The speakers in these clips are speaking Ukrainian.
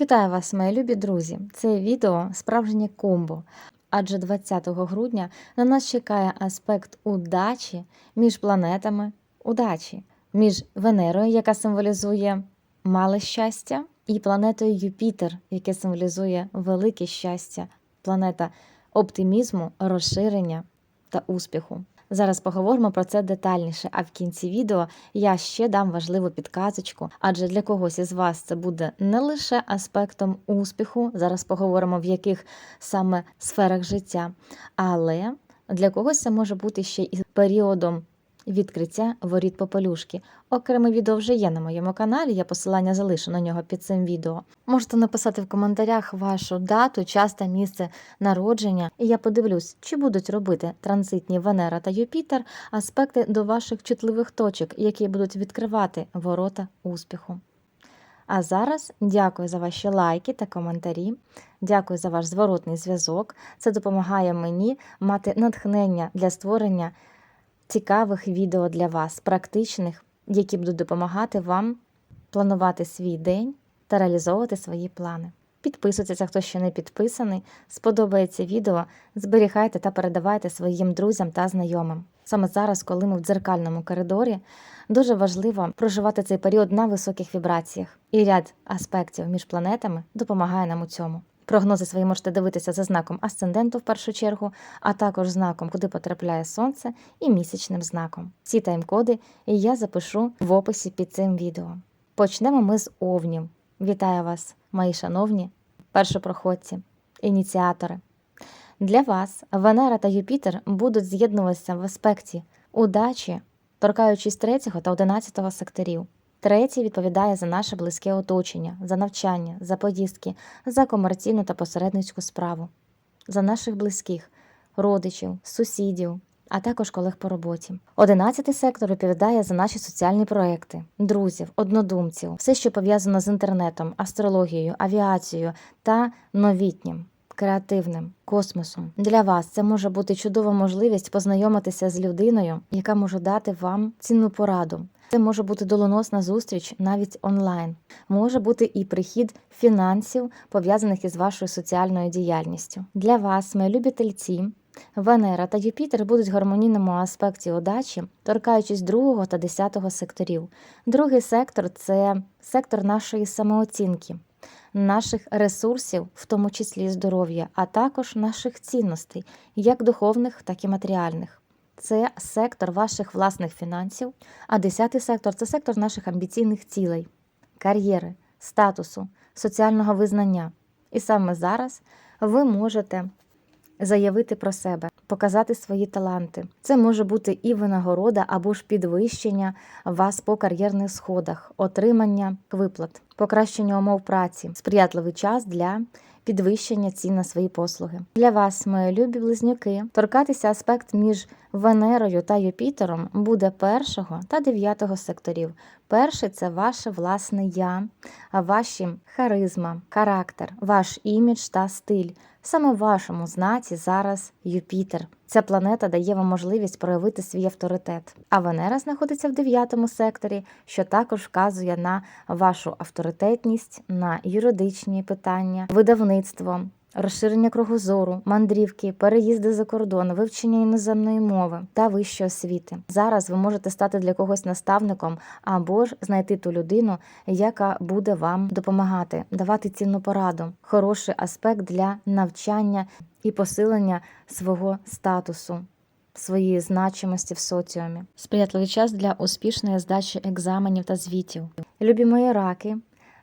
Вітаю вас, мої любі друзі! Це відео справжнє комбо. Адже 20 грудня на нас чекає аспект удачі між планетами удачі, між Венерою, яка символізує мале щастя, і планетою Юпітер, яке символізує велике щастя, планета оптимізму, розширення та успіху. Зараз поговоримо про це детальніше, а в кінці відео я ще дам важливу підказочку, адже для когось із вас це буде не лише аспектом успіху, зараз поговоримо в яких саме сферах життя, але для когось це може бути ще і періодом відкриття воріт попелюшки. Окреме відео вже є на моєму каналі, я посилання залишу на нього під цим відео. Можете написати в коментарях вашу дату, час та місце народження, і я подивлюсь, чи будуть робити транзитні Венера та Юпітер аспекти до ваших чутливих точок, які будуть відкривати ворота успіху. А зараз дякую за ваші лайки та коментарі. Дякую за ваш зворотний зв'язок. Це допомагає мені мати натхнення для створення цікавих відео для вас, практичних, які будуть допомагати вам планувати свій день та реалізовувати свої плани. Підписуйтеся, хто ще не підписаний. Сподобається відео, зберігайте та передавайте своїм друзям та знайомим. Саме зараз, коли ми в дзеркальному коридорі, дуже важливо проживати цей період на високих вібраціях, і ряд аспектів між планетами допомагає нам у цьому. Прогнози свої можете дивитися за знаком асценденту в першу чергу, а також знаком, куди потрапляє сонце, і місячним знаком. Ці тайм-коди я запишу в описі під цим відео. Почнемо ми з овнів. Вітаю вас, мої шановні першопроходці, ініціатори. Для вас Венера та Юпітер будуть з'єднуватися в аспекті удачі, торкаючись 3 та 11 секторів. Третій відповідає за наше близьке оточення, за навчання, за поїздки, за комерційну та посередницьку справу, за наших близьких, родичів, сусідів, а також колег по роботі. Одинадцятий сектор відповідає за наші соціальні проекти, друзів, однодумців, все, що пов'язано з інтернетом, астрологією, авіацією та новітнім. Креативним космосом для вас це може бути чудова можливість познайомитися з людиною, яка може дати вам цінну пораду. Це може бути доленосна зустріч навіть онлайн. Може бути і прихід фінансів, пов'язаних із вашою соціальною діяльністю. Для вас, мої любі тельці, Венера та Юпітер будуть в гармонійному аспекті удачі, торкаючись другого та десятого секторів. Другий сектор це сектор нашої самооцінки, наших ресурсів, в тому числі здоров'я, а також наших цінностей, як духовних, так і матеріальних це сектор ваших власних фінансів, а десятий сектор це сектор наших амбіційних цілей, кар'єри, статусу, соціального визнання. І саме зараз ви можете заявити про себе, показати свої таланти. Це може бути і винагорода або ж підвищення вас по кар'єрних сходах, отримання виплат, покращення умов праці, сприятливий час для підвищення цін на свої послуги. Для вас, мої любі близнюки, торкатися аспект між Венерою та Юпітером буде першого та дев'ятого секторів. Перший це ваше власне я, ваші харизма, характер, ваш імідж та стиль. Саме в вашому знаці зараз Юпітер. Ця планета дає вам можливість проявити свій авторитет. А Венера знаходиться в дев'ятому секторі, що також вказує на вашу авторитетність, на юридичні питання, видавництво. Розширення кругозору, мандрівки, переїзди за кордон, вивчення іноземної мови та вищої освіти. Зараз ви можете стати для когось наставником або ж знайти ту людину, яка буде вам допомагати, давати цінну пораду, хороший аспект для навчання і посилення свого статусу. Своєї значимості в соціумі, сприятливий час для успішної здачі екзаменів та звітів. Любі мої раки,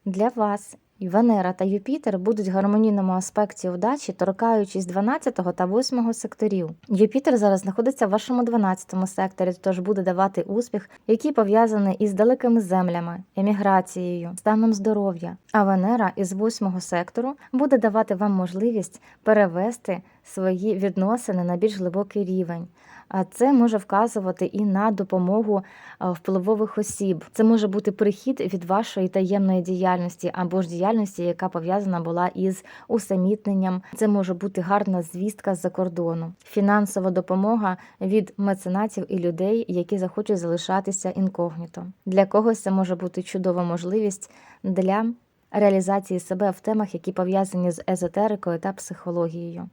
для вас Венера та Юпітер будуть в гармонійному аспекті удачі, торкаючись 12 та 8 секторів. Юпітер зараз знаходиться в вашому 12 секторі, тож буде давати успіх, який пов'язаний із далекими землями, еміграцією, станом здоров'я. А Венера із 8 сектору буде давати вам можливість перевести свої відносини на більш глибокий рівень. А це може вказувати і на допомогу впливових осіб. Це може бути прихід від вашої таємної діяльності або ж діяльності, яка пов'язана була із усамітненням. Це може бути гарна звістка з-за кордону, фінансова допомога від меценатів і людей, які захочуть залишатися інкогніто. Для когось це може бути чудова можливість для реалізації себе в темах, які пов'язані з езотерикою та психологією,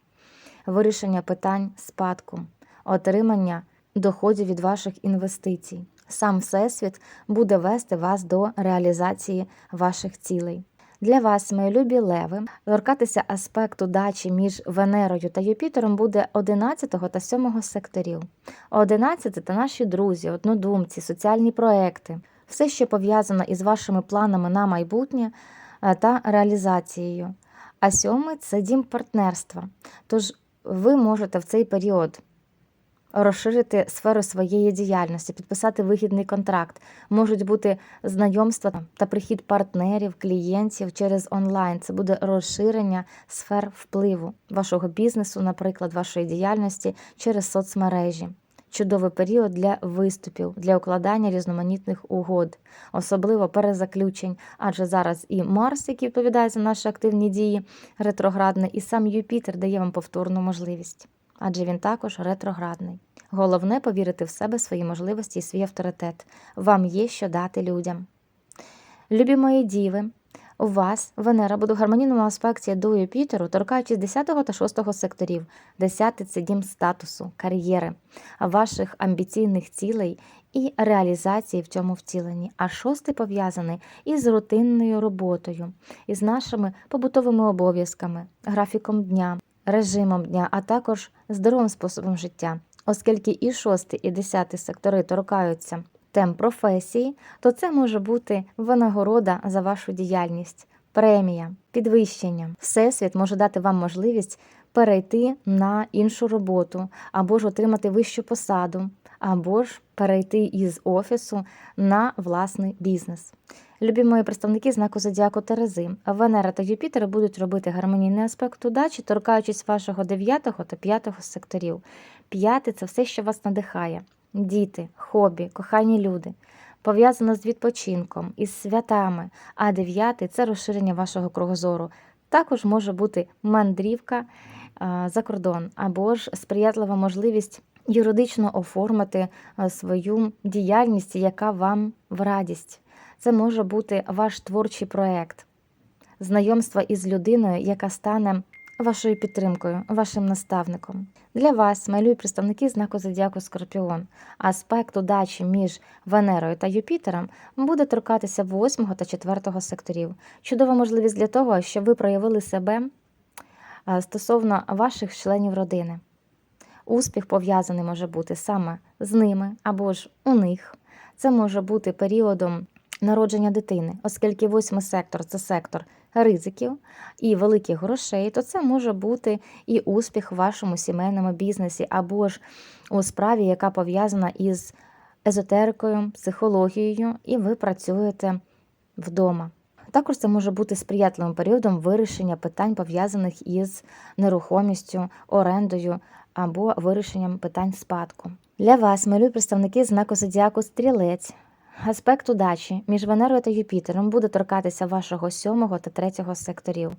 вирішення питань спадку, отримання доходів від ваших інвестицій. Сам Всесвіт буде вести вас до реалізації ваших цілей. Для вас, мої любі леви, торкатися аспекту дачі між Венерою та Юпітером буде 11 та 7 секторів. 11 – це наші друзі, однодумці, соціальні проекти, все, що пов'язано із вашими планами на майбутнє е, та реалізацією. А сьомий це дім партнерства. Тож ви можете в цей період розширити сферу своєї діяльності, підписати вигідний контракт. Можуть бути знайомства та прихід партнерів, клієнтів через онлайн. Це буде розширення сфер впливу вашого бізнесу, наприклад, вашої діяльності через соцмережі. Чудовий період для виступів, для укладання різноманітних угод, особливо перезаключень, адже зараз і Марс, який відповідає за наші активні дії, ретроградний, і сам Юпітер дає вам повторну можливість, адже він також ретроградний. Головне повірити в себе, свої можливості і свій авторитет. Вам є що дати людям. Любі мої діви, у вас Венера буде в гармонійному аспекті до Юпітеру, торкаючись 10 та 6 секторів. 10 – це дім статусу, кар'єри, ваших амбіційних цілей і реалізації в цьому втіленні. А шостий пов'язаний із рутинною роботою, із нашими побутовими обов'язками, графіком дня, режимом дня, а також здоровим способом життя. Оскільки і шостий, і десятий сектори торкаються тем професії, то це може бути винагорода за вашу діяльність, премія, підвищення. Всесвіт може дати вам можливість перейти на іншу роботу, або ж отримати вищу посаду, або ж перейти із офісу на власний бізнес. Любі мої представники знаку Зодіаку Терези, Венера та Юпітер будуть робити гармонійний аспект удачі, торкаючись вашого 9 та 5 секторів. П'яте це все, що вас надихає: діти, хобі, кохані люди. Пов'язано з відпочинком, із святами, а дев'ятий це розширення вашого кругозору. Також може бути мандрівка за кордон, або ж сприятлива можливість юридично оформити свою діяльність, яка вам в радість. Це може бути ваш творчий проект, знайомство із людиною, яка стане вашою підтримкою, вашим наставником. Для вас, малі представники знаку Зодіаку Скорпіон, аспект удачі між Венерою та Юпітером буде торкатися 8 та 4 секторів. Чудова можливість для того, щоб ви проявили себе стосовно ваших членів родини. Успіх пов'язаний може бути саме з ними або ж у них. Це може бути періодом народження дитини, оскільки восьмий сектор це сектор ризиків і великих грошей, то це може бути і успіх в вашому сімейному бізнесі, або ж у справі, яка пов'язана із езотерикою, психологією, і ви працюєте вдома. Також це може бути сприятливим періодом вирішення питань, пов'язаних із нерухомістю, орендою або вирішенням питань спадку. Для вас, милі представники знаку Зодіаку Стрілець, Аспект удачі між Венерою та Юпітером буде торкатися вашого сьомого та третього секторів.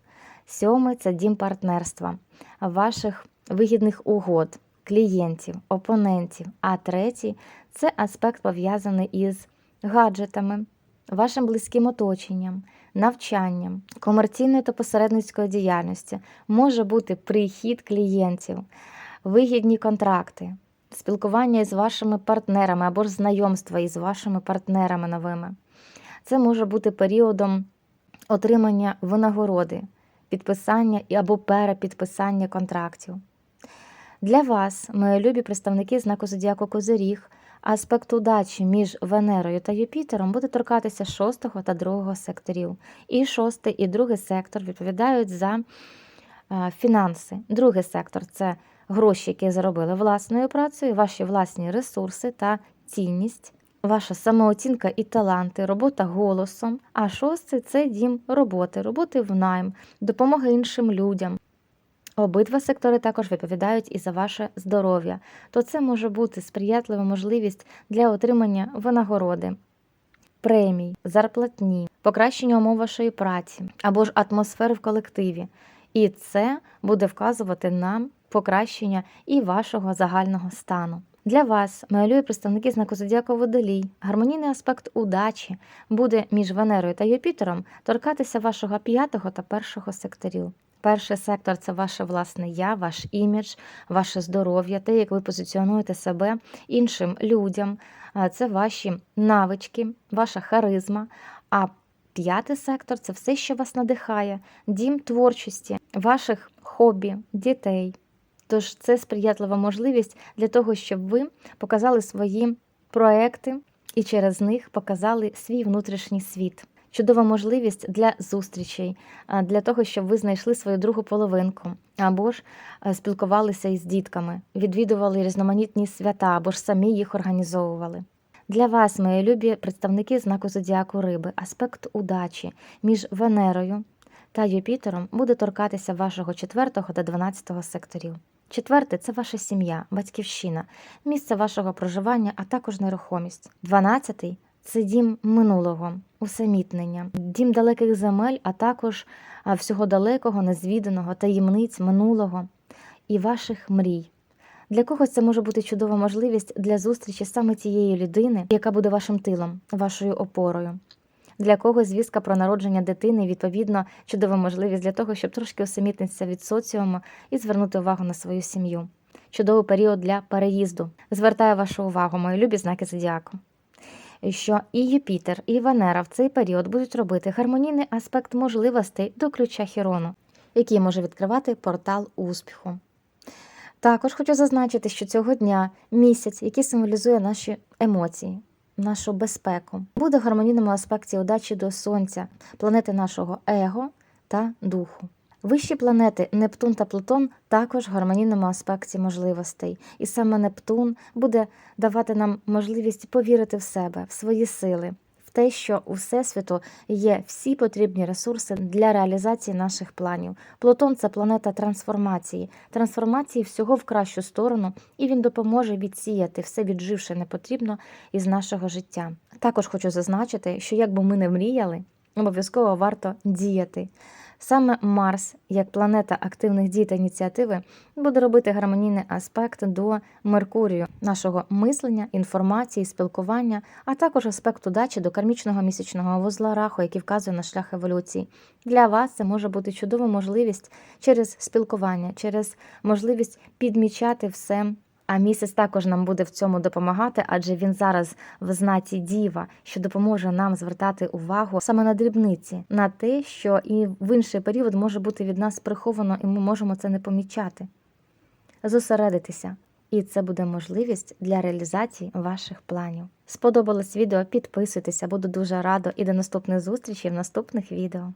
Сьомий це дім партнерства, ваших вигідних угод, клієнтів, опонентів. А третій це аспект пов'язаний із гаджетами, вашим близьким оточенням, навчанням, комерційною та посередницькою діяльністю. Може бути прихід клієнтів, вигідні контракти спілкування із вашими партнерами або ж знайомства із вашими партнерами новими. Це може бути періодом отримання винагороди, підписання або перепідписання контрактів. Для вас, мої любі представники знаку Зодіаку Козиріг, аспект удачі між Венерою та Юпітером буде торкатися 6 та 2 секторів. І шостий, і другий сектор відповідають за фінанси. Другий сектор це гроші, які заробили власною працею, ваші власні ресурси та цінність, ваша самооцінка і таланти, робота голосом. А шостий це дім роботи, роботи в найм, допомоги іншим людям. Обидва сектори також відповідають і за ваше здоров'я, то це може бути сприятлива можливість для отримання винагороди, премій, зарплатні, покращення умов вашої праці або ж атмосфери в колективі. І це буде вказувати нам покращення і вашого загального стану. Для вас, любі представники знаку Зодіаку Водолій, гармонійний аспект удачі буде між Венерою та Юпітером торкатися вашого п'ятого та першого секторів. Перший сектор це ваше власне я, ваш імідж, ваше здоров'я, те, як ви позиціонуєте себе іншим людям. Це ваші навички, ваша харизма. А п'ятий сектор це все, що вас надихає, дім творчості, ваших хобі, дітей. Тож це сприятлива можливість для того, щоб ви показали свої проекти і через них показали свій внутрішній світ. Чудова можливість для зустрічей, для того, щоб ви знайшли свою другу половинку, або ж е, спілкувалися із дітками, відвідували різноманітні свята, або ж самі їх організовували. Для вас, мої любі представники знаку зодіаку риби, аспект удачі між Венерою та Юпітером буде торкатися вашого 4 та 12 секторів. Четвертий це ваша сім'я, батьківщина, місце вашого проживання, а також нерухомість. Дванадцятий це дім минулого, усамітнення, дім далеких земель, а також всього далекого, незвіданого, таємниць минулого і ваших мрій. Для когось це може бути чудова можливість для зустрічі саме тієї людини, яка буде вашим тилом, вашою опорою. Для когось звістка про народження дитини, відповідно, чудова можливість для того, щоб трошки усамітнитися від соціуму і звернути увагу на свою сім'ю. Чудовий період для переїзду. Звертаю вашу увагу, мої любі знаки зодіаку. Що і Юпітер, і Венера в цей період будуть робити гармонійний аспект можливостей до ключа Хірону, який може відкривати портал успіху. Також хочу зазначити, що цього дня місяць, який символізує наші емоції, нашу безпеку, буде в гармонійному аспекті удачі до Сонця, планети нашого его та духу. Вищі планети Нептун та Плутон також в гармонійному аспекті можливостей, і саме Нептун буде давати нам можливість повірити в себе, в свої сили, те, що у Всесвіту є всі потрібні ресурси для реалізації наших планів. Плутон це планета трансформації, трансформації всього в кращу сторону, і він допоможе відсіяти все відживше непотрібно із нашого життя. Також хочу зазначити, що якби ми не мріяли, обов'язково варто діяти. Саме Марс, як планета активних дій та ініціативи, буде робити гармонійний аспект до Меркурію, нашого мислення, інформації, спілкування, а також аспект удачі до кармічного місячного вузла раху, який вказує на шлях еволюції. Для вас це може бути чудова можливість через спілкування, через можливість підмічати все. А місяць також нам буде в цьому допомагати, адже він зараз в знаці діва, що допоможе нам звертати увагу саме на дрібниці, на те, що і в інший період може бути від нас приховано, і ми можемо це не помічати. Зосередитися. І це буде можливість для реалізації ваших планів. Сподобалось відео? Підписуйтеся, буду дуже рада і до наступних зустрічей в наступних відео.